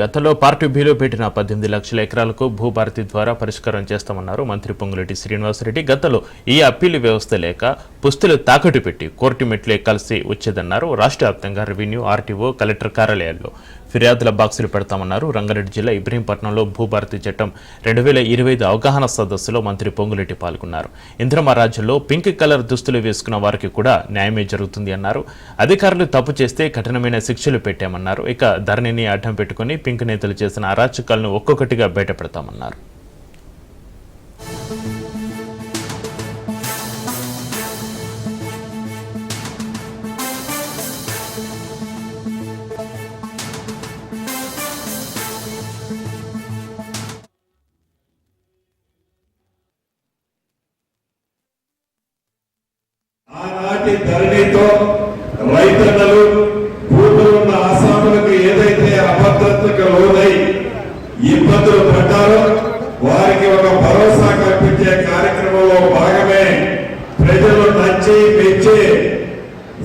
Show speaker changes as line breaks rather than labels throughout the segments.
గతంలో పార్టీ బీలో పెట్టిన పద్దెనిమిది లక్షల ఎకరాలకు భూభారతి ద్వారా పరిష్కారం చేస్తామన్నారు మంత్రి పొంగులేటి శ్రీనివాసరెడ్డి. గతంలో ఈ అప్పీలు వ్యవస్థ లేక పుస్తులు తాకట్టు పెట్టి కోర్టు మెట్లే కలిసి వచ్చేదన్నారు రాష్ట్ర వ్యాప్తంగా రెవెన్యూ ఆర్టీఓ కలెక్టర్ కార్యాలయాల్లో. ఫిర్యాదుల బాక్సులు పెడతామన్నారు. రంగారెడ్డి జిల్లా ఇబ్రహీంపట్నంలో భూభారతి చట్టం రెండు వేల ఇరవై ఐదు అవగాహన సదస్సులో మంత్రి పొంగులెట్టి పాల్గొన్నారు. ఇంద్రమరాజ్యంలో పింక్ కలర్ దుస్తులు వేసుకున్న వారికి కూడా న్యాయమే జరుగుతుంది అన్నారు. అధికారులు తప్పు చేస్తే కఠినమైన శిక్షలు పెట్టామన్నారు. ఇక ధరణిని అడ్డం పెట్టుకుని పింక్ నేతలు చేసిన అరాచకాలను ఒక్కొక్కటిగా బయటపెడతామన్నారు.
ఆనాటి ధరణితో రైతన్నలు భూములు ఉన్న ఆసాములకు ఏదైతే అభద్రతకు లోనై ఇబ్బందులు పడ్డారో వారికి ఒక భరోసా కల్పించే కార్యక్రమంలో భాగమే ప్రజలు నచ్చి మెచ్చి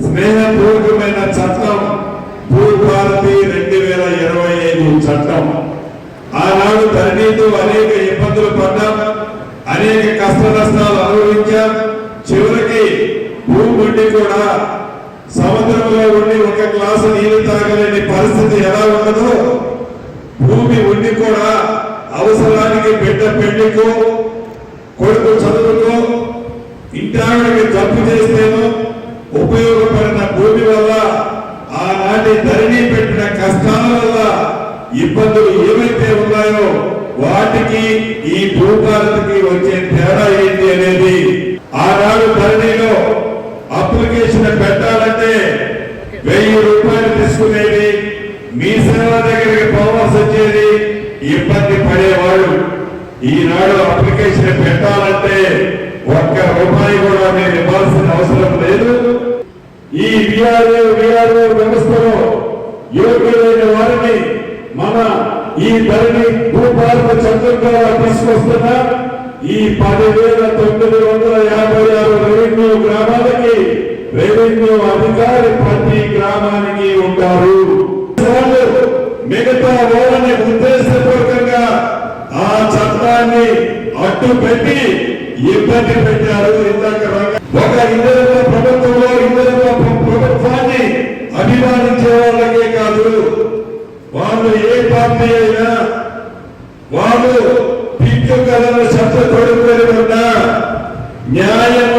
స్నేహపూర్వకమైన చట్టం భూభారతి రెండు వేల ఇరవై ఐదు చట్టం. ఆనాడు ధరణితో అనేక సముద్రంలో ఉండి ఒక గ్లాసు నీళ్ళు తాగలేని పరిస్థితి ఎలా ఉన్నదో భూమి ఉండి కూడా అవసరానికి బిడ్డ పెళ్ళికో కొడుకు చదువుకో ఇంటావిడకి జబ్బు చేస్తేనో ఉపయోగపడిన భూమి వల్ల ఆనాటి ధరణి పెట్టిన కష్టాల వల్ల ఇబ్బందులు ఏవైతే ఉన్నాయో వాటికి ఈ భూభారతికి వచ్చే తేడా ఏంటి అనేది ఆనాడు ధరణిలో అప్లికేషన్ పెట్టాలంటే వెయ్యి రూపాయలు తీసుకునేది మీ సేవ దగ్గరికి పోవాల్సి వచ్చేది ఇబ్బంది పడేవాడు. ఈనాడు అప్లికేషన్ పెట్టాలంటే ఒక్క రూపాయి కూడా మీరు ఇవ్వాల్సిన అవసరం లేదు. ఈ విఆర్ఓ విఆర్ఓ వ్యవస్థలో యోగ్యులైన వారిని మన ఈ ధరని భూభారత చంద్రంగా తీసుకొస్తున్న ఈ పదివేల తొమ్మిది వందల యాభై ఆరు రెవెన్యూ గ్రామాలకి రెవెన్యూ అధికారి ప్రతి గ్రామానికి ఉంటారు. మిగతా వాళ్ళని ఉద్దేశపూర్వకంగా ఆ చట్టాన్ని అడ్డు పెట్టి ఇబ్బంది పెట్టారు. ఇందాక ఒక ఇంద్రజ ప్రభుత్వంలో ఇంద్రజ ప్రభుత్వాన్ని అభిమానించే వాళ్ళకే కాదు. వాళ్ళు ఏ పార్టీ అయినా వాళ్ళు పిక్కు కథను శబ్ద కొడుకుని ఉన్నా న్యాయం